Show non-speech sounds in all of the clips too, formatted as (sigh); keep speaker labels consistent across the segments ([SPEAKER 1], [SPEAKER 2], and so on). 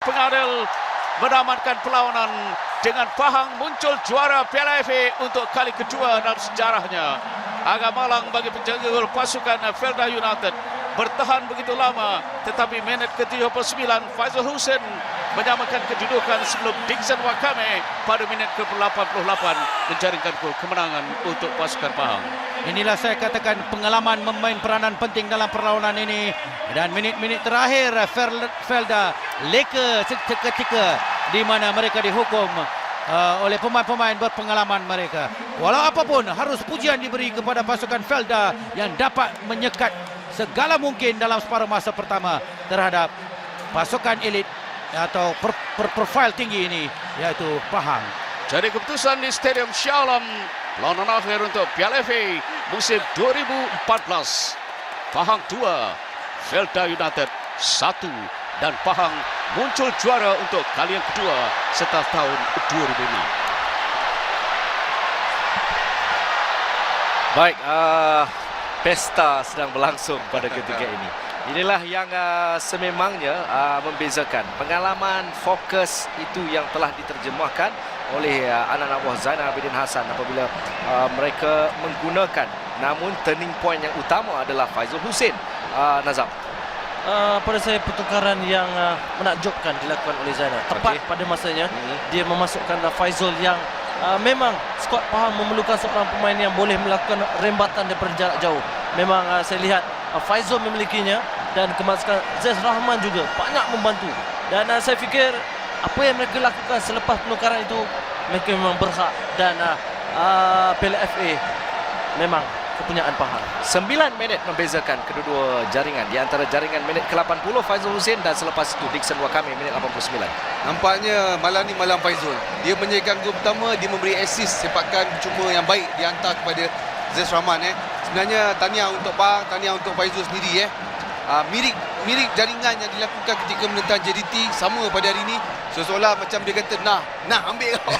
[SPEAKER 1] pengadil menamatkan perlawanan dengan Pahang muncul juara Piala FA untuk kali kedua dalam sejarahnya. Agak malang bagi penjaga gol pasukan Felda United bertahan begitu lama tetapi minit ke-39 Faizal Hussein menyamakan kedudukan sebelum Dixon Wakame pada minit ke-88 menjaringkan gol kemenangan untuk pasukan Pahang.
[SPEAKER 2] Inilah saya katakan pengalaman memain peranan penting dalam perlawanan ini dan minit-minit terakhir Fel- Felda leka seketika di mana mereka dihukum uh, oleh pemain-pemain berpengalaman mereka. Walau apapun harus pujian diberi kepada pasukan Felda yang dapat menyekat segala mungkin dalam separuh masa pertama terhadap pasukan elit atau per, per, profil tinggi ini iaitu Pahang.
[SPEAKER 1] Jadi keputusan di Stadium Shah Alam Perlawanan akhir untuk Piala FA musim 2014. Pahang 2, Felda United 1 dan Pahang muncul juara untuk kali yang kedua setelah tahun 2006.
[SPEAKER 3] Baik, uh, pesta sedang berlangsung pada ketika ini. (laughs) Inilah yang uh, sememangnya uh, membezakan. Pengalaman fokus itu yang telah diterjemahkan oleh uh, anak-anak buah Zainal Abidin Hassan apabila uh, mereka menggunakan namun turning point yang utama adalah Faizul Hussein. Uh, Nazam.
[SPEAKER 4] Uh, pada saya pertukaran yang uh, menakjubkan dilakukan oleh Zainal. Tepat
[SPEAKER 3] Okey.
[SPEAKER 4] pada masanya
[SPEAKER 3] Mhm.
[SPEAKER 4] dia memasukkan uh, Faizul yang uh, memang skuad Pahang memerlukan seorang pemain yang boleh melakukan rembatan daripada jarak jauh. Memang uh, saya lihat uh, Faizul memilikinya dan kemasukan Zez Rahman juga banyak membantu. Dan uh, saya fikir apa yang mereka lakukan selepas penukaran itu mereka memang berhak dan uh, uh, Piala FA memang kepunyaan Pahang.
[SPEAKER 3] 9 minit membezakan kedua-dua jaringan. Di antara jaringan minit ke-80 Faizul Hussein dan selepas itu Dixon Wakame minit 89.
[SPEAKER 5] Nampaknya malam ni malam Faizul. Dia menjadikan gol pertama, dia memberi assist sepakan cuma yang baik dihantar kepada Zez Rahman eh. Sebenarnya tahniah untuk Pahang, tahniah untuk Faizul sendiri eh. Uh, mirip mirip jaringan yang dilakukan ketika menentang JDT sama pada hari ini. Seolah macam dia kata nah nah ambil kau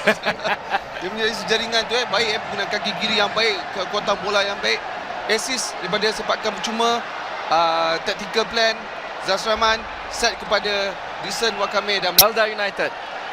[SPEAKER 5] (laughs) dia punya jaringan tu eh baik eh penggunaan kaki kiri yang baik kekuatan bola yang baik. Assist daripada sepakan percuma. Uh, tactical plan Zasraman set kepada Dixon Wakame dan
[SPEAKER 3] Felda United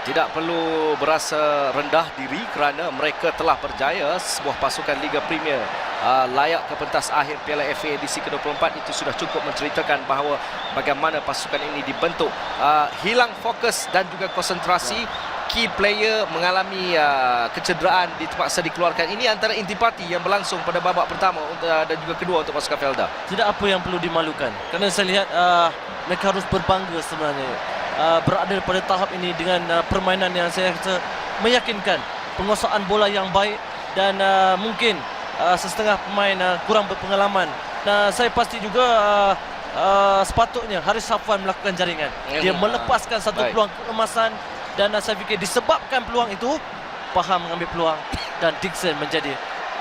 [SPEAKER 3] tidak perlu berasa rendah diri kerana mereka telah berjaya sebuah pasukan Liga Premier uh, layak ke pentas akhir Piala FA edisi ke-24 itu sudah cukup menceritakan bahawa bagaimana pasukan ini dibentuk. Uh, hilang fokus dan juga konsentrasi. Key player mengalami uh, kecederaan di terpaksa dikeluarkan. Ini antara intipati yang berlangsung pada babak pertama uh, dan juga kedua untuk pasukan Felda.
[SPEAKER 4] Tidak apa yang perlu dimalukan. Kerana saya lihat uh, mereka harus berbangga sebenarnya. Uh, berada pada tahap ini dengan uh, permainan yang saya rasa meyakinkan. Penguasaan bola yang baik dan uh, mungkin uh, sesetengah pemain uh, kurang berpengalaman dan saya pasti juga uh, uh, sepatutnya Haris Safwan melakukan jaringan dia
[SPEAKER 3] Hmm.
[SPEAKER 4] melepaskan satu
[SPEAKER 3] Baik.
[SPEAKER 4] peluang keemasan dan uh, saya fikir disebabkan peluang itu Paham mengambil peluang dan Dixon menjadi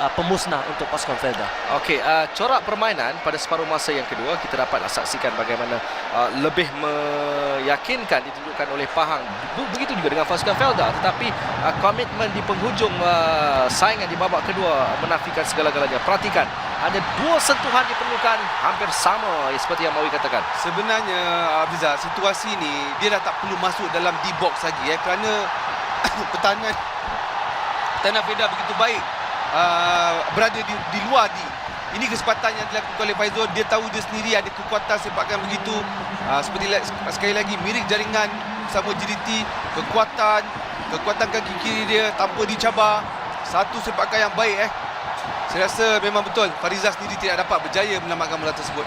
[SPEAKER 4] uh, pemusnah untuk pasukan Felda
[SPEAKER 3] Okey, uh, corak permainan pada separuh masa yang kedua kita dapat saksikan bagaimana uh, lebih meyakinkan ditunjukkan oleh Pahang. Be- Begitu juga dengan pasukan Felda tetapi uh, komitmen di penghujung uh, saingan di babak kedua menafikan segala-galanya. Perhatikan, hanya dua sentuhan diperlukan hampir sama ya, seperti yang Mawi katakan.
[SPEAKER 5] Sebenarnya Afiza situasi ni dia dah tak perlu masuk dalam D-box lagi eh kerana (coughs) pertahanan pertahanan (coughs) Feda begitu baik uh, berada di, di luar di ini kesempatan yang dilakukan oleh Faizul. Dia tahu dia sendiri ada kekuatan sepakan begitu. Uh, seperti sekali lagi mirip jaringan sama JDT kekuatan kekuatan kaki kiri dia tanpa dicabar. Satu sepakan yang baik eh. Saya rasa memang betul Farizah sendiri tidak dapat berjaya menamatkan bola tersebut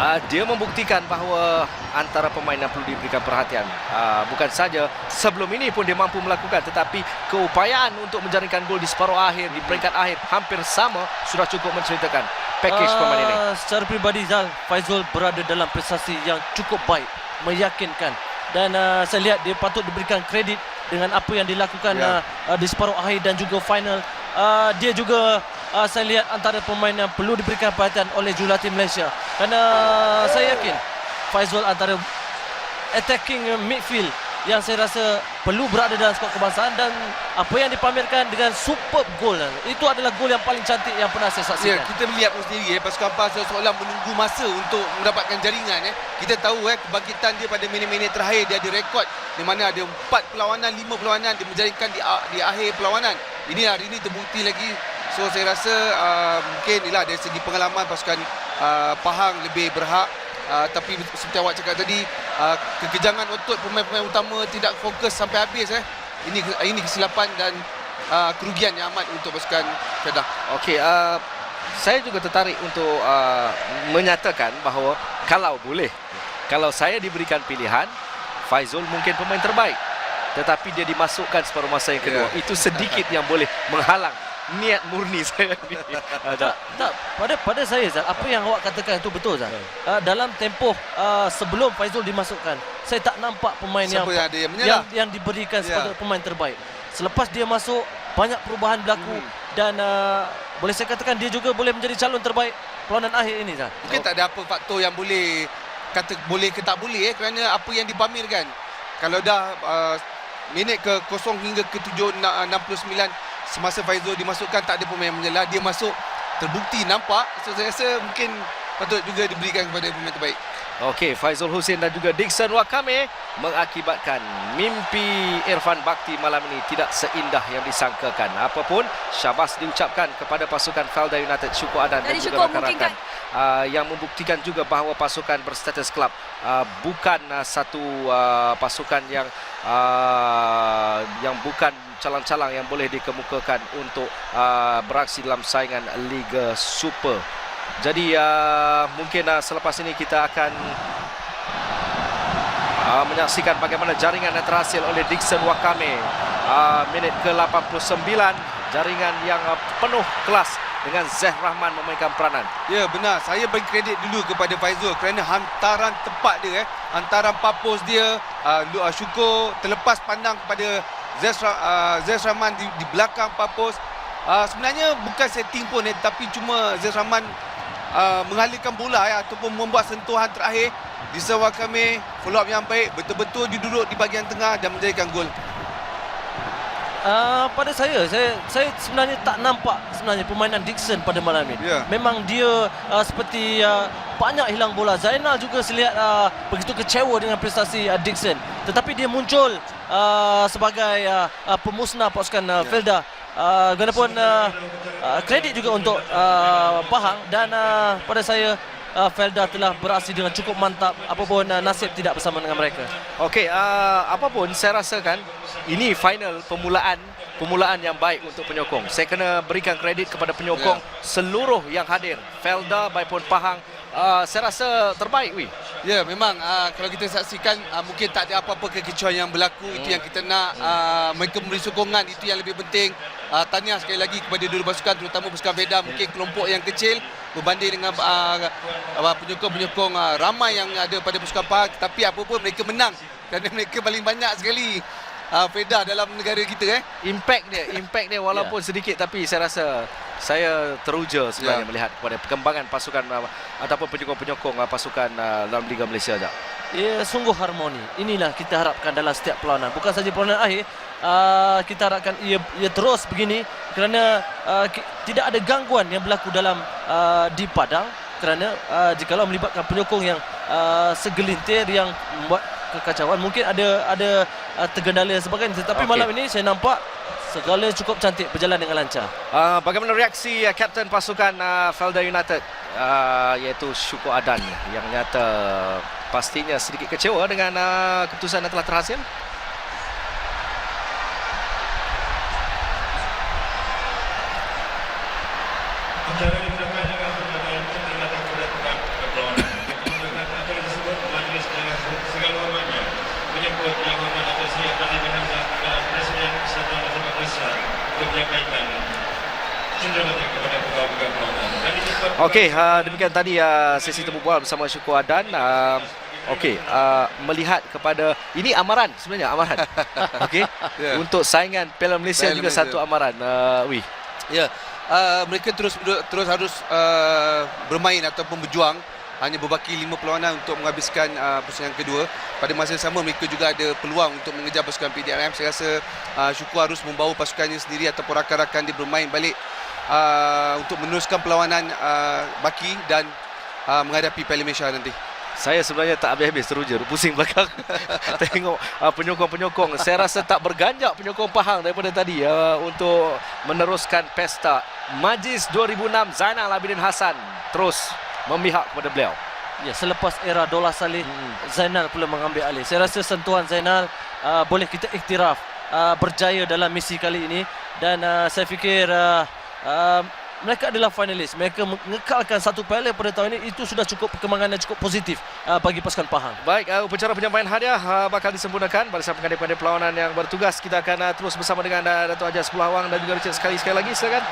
[SPEAKER 3] Uh, dia membuktikan bahawa antara pemain yang perlu diberikan perhatian. Uh, bukan saja sebelum ini pun dia mampu melakukan tetapi keupayaan untuk menjaringkan gol di separuh akhir, di peringkat akhir hampir sama sudah cukup menceritakan package pemain ini.
[SPEAKER 4] Secara peribadi Zal, Faizul berada dalam prestasi yang cukup baik, meyakinkan. Dan uh, saya lihat dia patut diberikan kredit dengan apa yang dilakukan
[SPEAKER 5] Ya.
[SPEAKER 4] uh, uh, di separuh akhir dan juga final. Uh, dia juga uh, saya lihat antara pemain yang perlu diberikan perhatian oleh jurulatih Malaysia. Kerana uh, saya yakin Faizul antara attacking midfield yang saya rasa perlu berada dalam skuad kebangsaan dan apa yang dipamerkan dengan superb goal itu adalah gol yang paling cantik yang pernah saya
[SPEAKER 5] Ya,
[SPEAKER 4] saksikan.
[SPEAKER 5] kita melihat pun sendiri eh, pasukan PAS seolah menunggu masa untuk mendapatkan jaringan eh. Kita tahu eh kebangkitan dia pada minit-minit terakhir dia ada rekod di mana ada empat perlawanan, lima perlawanan dia menjaringkan di di akhir perlawanan. Ini hari ini terbukti lagi. So saya rasa uh, mungkin inilah dari segi pengalaman pasukan uh, Pahang lebih berhak Uh, tapi seperti awak cakap tadi uh, kekejangan otot pemain-pemain utama tidak fokus sampai habis eh. Ini ini kesilapan dan uh, kerugian yang amat untuk pasukan Kedah.
[SPEAKER 3] Okey, uh, saya juga tertarik untuk uh, menyatakan bahawa kalau boleh, kalau saya diberikan pilihan, Faizul mungkin pemain terbaik. Tetapi dia dimasukkan separuh masa yang kedua.
[SPEAKER 5] Ya.
[SPEAKER 3] Itu sedikit yang boleh menghalang niat murni (laughs) saya ni. Uh,
[SPEAKER 4] Tak, tak pada pada saya Zal, apa yang awak katakan itu betul Zal. Uh, dalam tempoh uh, sebelum Faizul dimasukkan, saya tak nampak pemain yang
[SPEAKER 5] Siapa yang ada yang
[SPEAKER 4] yang,
[SPEAKER 5] menyelah?
[SPEAKER 4] yang diberikan
[SPEAKER 5] Ya.
[SPEAKER 4] sebagai pemain terbaik. Selepas dia masuk, banyak perubahan berlaku
[SPEAKER 5] Hmm.
[SPEAKER 4] dan uh, boleh saya katakan dia juga boleh menjadi calon terbaik perlawanan akhir ini Zal.
[SPEAKER 5] Mungkin tak ada apa faktor yang boleh kata boleh ke tak boleh eh kerana apa yang dipamerkan. Kalau dah uh, minit ke 0 hingga ke 7 na- 69 semasa Faizul dimasukkan tak ada pemain menyelah dia masuk terbukti nampak so saya rasa mungkin patut juga diberikan kepada pemain terbaik.
[SPEAKER 3] Okey, Faizul Hussein dan juga Dixon Wakame mengakibatkan mimpi Irfan Bakti malam ini tidak seindah yang disangkakan. Apapun, syabas diucapkan kepada pasukan Felda United Syukur Adan dan juga rakan-rakan uh, yang membuktikan juga bahawa pasukan berstatus kelab uh, bukan uh, satu uh, pasukan yang uh, yang bukan calang-calang yang boleh dikemukakan untuk uh, beraksi dalam saingan Liga Super. Jadi uh, mungkin uh, selepas ini kita akan uh, menyaksikan bagaimana jaringan yang terhasil oleh Dixon Wakame. Uh, minit ke-89 jaringan yang uh, penuh kelas dengan Zeh Rahman memainkan peranan.
[SPEAKER 5] Ya benar, saya beri kredit dulu kepada Faizul kerana hantaran tepat dia eh. Hantaran papus dia uh, uh, syukur terlepas pandang kepada Ra- uh, Rahman di, di belakang papus. Uh, sebenarnya bukan setting pun eh, tapi cuma Zez Rahman uh, mengalirkan bola eh, ataupun membuat sentuhan terakhir di sewa kami follow up yang baik betul-betul diduduk di bahagian tengah dan menjadikan gol.
[SPEAKER 4] Uh, pada saya, saya saya sebenarnya tak nampak sebenarnya permainan Dixon pada malam ini.
[SPEAKER 5] Ya.
[SPEAKER 4] Memang dia uh, seperti uh, banyak hilang bola. Zainal juga saya lihat uh, begitu kecewa dengan prestasi uh, Dixon. Tetapi dia muncul uh, sebagai uh, uh, pemusnah pasukan uh,
[SPEAKER 5] Ya.
[SPEAKER 4] Felda. Uh, Ganapun uh, uh, kredit juga untuk uh, Pahang dan uh, pada saya uh, Felda telah beraksi dengan cukup mantap apapun uh, nasib tidak bersama dengan mereka.
[SPEAKER 3] Okey, uh, apapun saya rasakan ini final permulaan permulaan yang baik untuk penyokong. Saya kena berikan kredit kepada penyokong seluruh yang hadir. Felda maupun Pahang uh, saya rasa terbaik wi.
[SPEAKER 5] Ya memang uh, kalau kita saksikan uh, mungkin tak ada apa-apa kekecewaan yang berlaku hmm. itu yang kita nak uh, mereka memberi sokongan itu yang lebih penting uh, tahniah sekali lagi kepada dua pasukan terutama pasukan Veda mungkin kelompok yang kecil berbanding dengan uh, uh, penyokong-penyokong uh, ramai yang ada pada pasukan Pahang tapi apa pun mereka menang kerana (laughs) mereka paling banyak sekali uh, Veda dalam negara kita eh
[SPEAKER 3] Impact dia, impact dia walaupun sedikit tapi saya rasa saya teruja sebenarnya
[SPEAKER 5] Ya.
[SPEAKER 3] melihat kepada perkembangan pasukan uh, ataupun penyokong-penyokong uh, pasukan uh, dalam Liga Malaysia.
[SPEAKER 4] Ya, sungguh harmoni. Inilah kita harapkan dalam setiap perlawanan. Bukan saja perlawanan akhir, uh, kita harapkan ia, ia terus begini kerana uh, tidak ada gangguan yang berlaku dalam uh, di padang kerana uh, jikalau melibatkan penyokong yang uh, segelintir yang membuat kekacauan mungkin ada ada uh, tergendala dan sebagainya tetapi
[SPEAKER 3] Okey.
[SPEAKER 4] malam ini saya nampak segala cukup cantik berjalan dengan lancar.
[SPEAKER 3] Uh, bagaimana reaksi uh, kapten pasukan uh, Felda United uh, iaitu Syukur Adan yang nyata pastinya sedikit kecewa dengan uh, keputusan yang telah terhasil?
[SPEAKER 6] Acara digunakan dengan perkataan peringatan kedatangan perlawanan. Menggunakan acara tersebut, majlis dengan segala hormatnya menyebut yang hormat atas Sri Abdul Hamzah adalah Presiden Kesatuan Masyarakat Malaysia untuk menyampaikan cenderung kepada pegawai-pegawai perlawanan. Dan disebut
[SPEAKER 3] Okey, uh, demikian tadi uh, sesi temu bual bersama Syukur Adan. Uh, Okey, uh, melihat kepada ini amaran sebenarnya amaran. (laughs) Okey.
[SPEAKER 5] Ya.
[SPEAKER 3] Untuk saingan Piala Malaysia
[SPEAKER 5] Piala
[SPEAKER 3] juga
[SPEAKER 5] Malaysia.
[SPEAKER 3] satu amaran. Uh, wi.
[SPEAKER 5] Ya, uh, mereka terus terus harus uh, bermain ataupun berjuang hanya berbaki 5 perlawanan untuk menghabiskan uh, pusingan kedua. Pada masa yang sama mereka juga ada peluang untuk mengejar pasukan PDRM. Saya rasa uh, Syukur harus membawa pasukannya sendiri ataupun rakan-rakan dia bermain balik uh, untuk meneruskan perlawanan uh, baki dan uh, menghadapi Piala Malaysia nanti.
[SPEAKER 3] Saya sebenarnya tak habis-habis teruja pusing belakang (laughs) tengok uh, penyokong-penyokong. Saya rasa tak berganjak penyokong Pahang daripada tadi uh, untuk meneruskan pesta Majlis 2006 Zainal Abidin Hassan terus memihak kepada beliau.
[SPEAKER 4] Ya, selepas era Dola Saleh,
[SPEAKER 3] Hmm.
[SPEAKER 4] Zainal pula mengambil alih. Saya rasa sentuhan Zainal uh, boleh kita iktiraf uh, berjaya dalam misi kali ini dan uh, saya fikir uh, uh, mereka adalah finalis. Mereka mengekalkan satu piala pada tahun ini itu sudah cukup perkembangan yang cukup positif uh, bagi pasukan Pahang.
[SPEAKER 3] Baik, uh, upacara penyampaian hadiah uh, bakal disempurnakan barisan pengadil-pengadil perlawanan yang bertugas. Kita akan uh, terus bersama dengan uh, Dato' Ajar Sepuluh Awang dan juga Richard sekali sekali lagi. Silakan.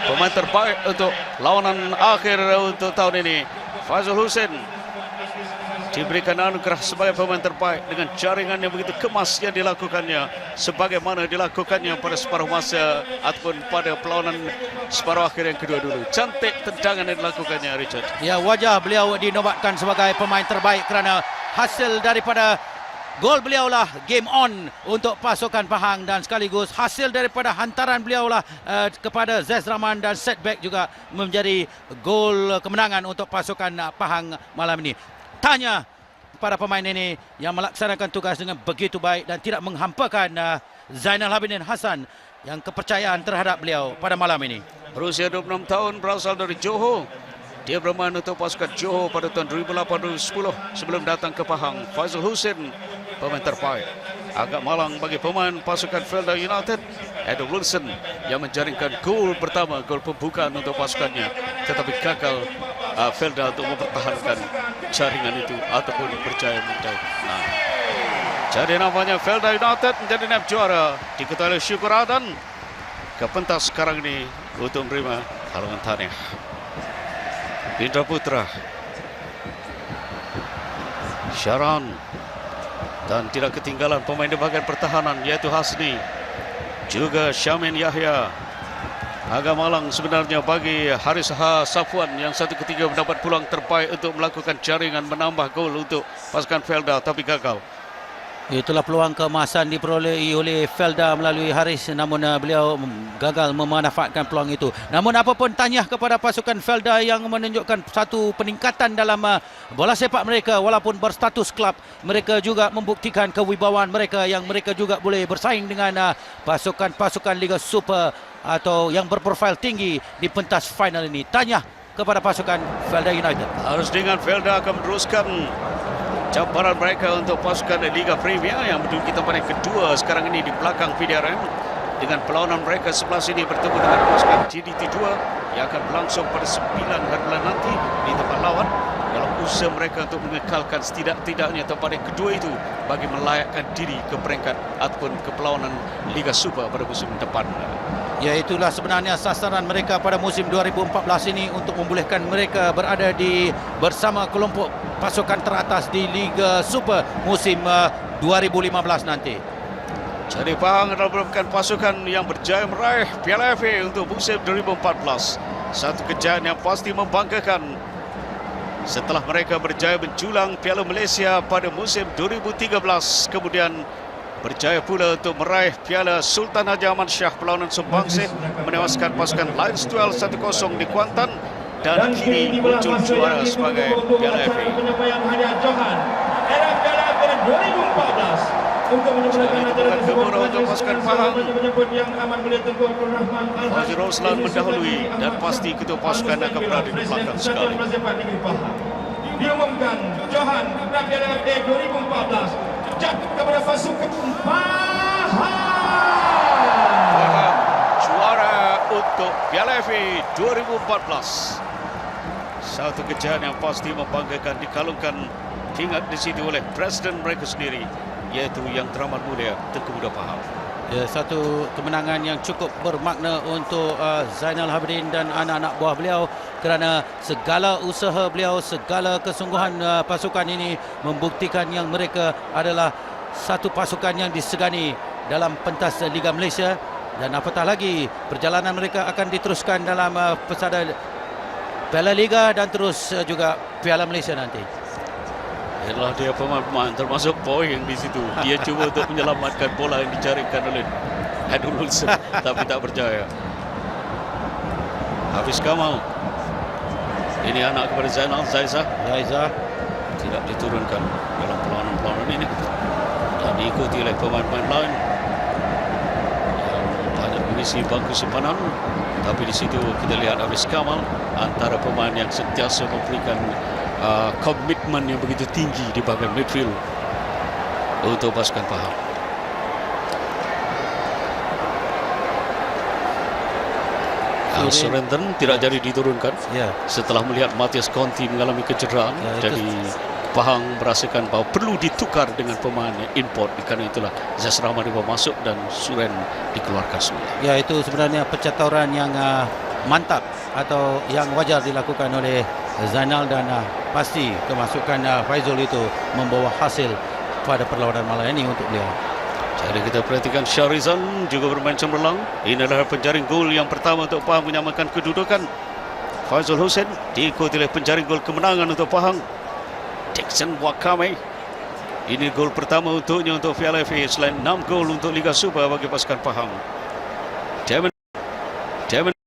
[SPEAKER 1] Pemain terbaik untuk lawanan akhir untuk tahun ini. Fazul Hussein diberikan anugerah sebagai pemain terbaik dengan jaringan yang begitu kemas yang dilakukannya sebagaimana dilakukannya pada separuh masa ataupun pada perlawanan separuh akhir yang kedua dulu. Cantik tendangan yang dilakukannya Richard.
[SPEAKER 2] Ya, wajah beliau dinobatkan sebagai pemain terbaik kerana hasil daripada gol beliau lah game on untuk pasukan Pahang dan sekaligus hasil daripada hantaran beliau lah uh, kepada Zez Rahman dan setback juga menjadi gol kemenangan untuk pasukan uh, Pahang malam ini. Tanya para pemain ini yang melaksanakan tugas dengan begitu baik dan tidak menghampakan uh, Zainal Abidin Hassan yang kepercayaan terhadap beliau pada malam ini.
[SPEAKER 1] Berusia 26 tahun berasal dari Johor. Dia bermain untuk pasukan Johor pada tahun 2008-2010 sebelum datang ke Pahang. Fazul Hussein pemain terbaik. Agak malang bagi pemain pasukan Felda United. Adam Wilson yang menjaringkan gol pertama, gol pembukaan untuk pasukannya. Tetapi gagal uh, Felda untuk mempertahankan jaringan itu ataupun berjaya menjadi. Nah. Jadi namanya Felda United menjadi nap juara. Diketahui oleh Syukur Adan. Ke pentas sekarang ini untuk menerima halangan tahniah. Indra Putra. Syaran. Dan tidak ketinggalan pemain di bahagian pertahanan yaitu Hasni. Juga Syamin Yahya. Agak malang sebenarnya bagi Haris H. Safwan yang satu ketiga mendapat peluang terbaik untuk melakukan jaringan menambah gol untuk pasukan Felda tapi gagal.
[SPEAKER 2] Itulah peluang keemasan diperolehi oleh Felda melalui Haris namun uh, beliau gagal memanfaatkan peluang itu. Namun apapun tanya kepada pasukan Felda yang menunjukkan satu peningkatan dalam uh, bola sepak mereka walaupun berstatus klub mereka juga membuktikan kewibawaan mereka yang mereka juga boleh bersaing dengan uh, pasukan-pasukan Liga Super atau yang berprofil tinggi di pentas final ini. Tanya kepada pasukan Felda United.
[SPEAKER 1] Harus dengan Felda akan meneruskan cabaran mereka untuk pasukan Liga Premier yang menduduki tempat yang kedua sekarang ini di belakang PDRM dengan perlawanan mereka sebelah sini bertemu dengan pasukan GDT 2 yang akan berlangsung pada 9 hari bulan nanti di tempat lawan dalam usaha mereka untuk mengekalkan setidak-tidaknya tempat yang kedua itu bagi melayakkan diri ke peringkat ataupun ke perlawanan Liga Super pada musim depan.
[SPEAKER 2] Ya itulah sebenarnya sasaran mereka pada musim 2014 ini untuk membolehkan mereka berada di bersama kelompok pasukan teratas di Liga Super musim uh, 2015 nanti.
[SPEAKER 1] Jadi Pahang adalah merupakan pasukan yang berjaya meraih Piala FA untuk musim 2014. Satu kejayaan yang pasti membanggakan setelah mereka berjaya menjulang Piala Malaysia pada musim 2013 kemudian berjaya pula untuk meraih Piala Sultan Haji Ahmad Shah perlawanan Sumbangsit menewaskan pasukan Lions 12 1-0 di Kuantan dan kini muncul juara sebagai Piala FA.
[SPEAKER 6] penyampaian hadiah Johan era Piala AFF 2014 untuk menyempurnakan acara tersebut
[SPEAKER 1] untuk pasukan Pahang.
[SPEAKER 6] yang amat mulia Tengku Abdul Rahman Al-Haj
[SPEAKER 1] Fazil Roslan mendahului dan pasti ketua pasukan akan berada di belakang sekali.
[SPEAKER 6] Diumumkan Johan Piala Piala AFF 2014 jatuh kepada pasukan Pahang.
[SPEAKER 1] Juara untuk Piala FA 2014. Satu kejayaan yang pasti membanggakan dikalungkan ingat di situ oleh Presiden mereka sendiri iaitu yang teramat mulia Tengku Muda Pahang.
[SPEAKER 2] Ya, satu kemenangan yang cukup bermakna untuk uh, Zainal Habidin dan anak-anak buah beliau kerana segala usaha beliau, segala kesungguhan uh, pasukan ini membuktikan yang mereka adalah satu pasukan yang disegani dalam pentas Liga Malaysia dan apatah lagi perjalanan mereka akan diteruskan dalam uh, pesada Piala Liga dan terus uh, juga Piala Malaysia nanti.
[SPEAKER 1] Itulah dia pemain-pemain termasuk yang di situ. Dia cuba untuk menyelamatkan bola yang dicarikan oleh Adul Wilson tapi tak berjaya. Hafiz Kamal. Ini anak kepada Zainal Zaizah.
[SPEAKER 2] Zaiza
[SPEAKER 1] tidak diturunkan dalam perlawanan-perlawanan ini. Dan diikuti oleh pemain-pemain lain. Yang banyak mengisi bangku simpanan. Tapi di situ kita lihat Hafiz Kamal antara pemain yang sentiasa memberikan uh, komitmen yang begitu tinggi di bahagian midfield. Untuk pasukan Pahang. Al Surendon tidak jadi diturunkan
[SPEAKER 2] ya
[SPEAKER 1] setelah melihat Matias Conti mengalami kecederaan
[SPEAKER 2] Ya,
[SPEAKER 1] jadi Pahang merasakan bahawa perlu ditukar dengan pemain import kerana itulah Zaz Rahman dibawa masuk dan Suren dikeluarkan semula.
[SPEAKER 2] ya itu sebenarnya pencaturan yang uh, mantap atau yang wajar dilakukan oleh Zainal dan uh, pasti kemasukan uh, Faizul itu membawa hasil pada perlawanan malam ini untuk beliau.
[SPEAKER 1] Cara kita perhatikan Syarizan juga bermain cemerlang. Ini adalah penjaring gol yang pertama untuk Pahang menyamakan kedudukan. Fazul Hussein diikuti oleh penjaring gol kemenangan untuk Pahang. Jackson Wakame. Ini gol pertama untuknya untuk Piala FA selain 6 gol untuk Liga Super bagi pasukan Pahang. Demon. Demon.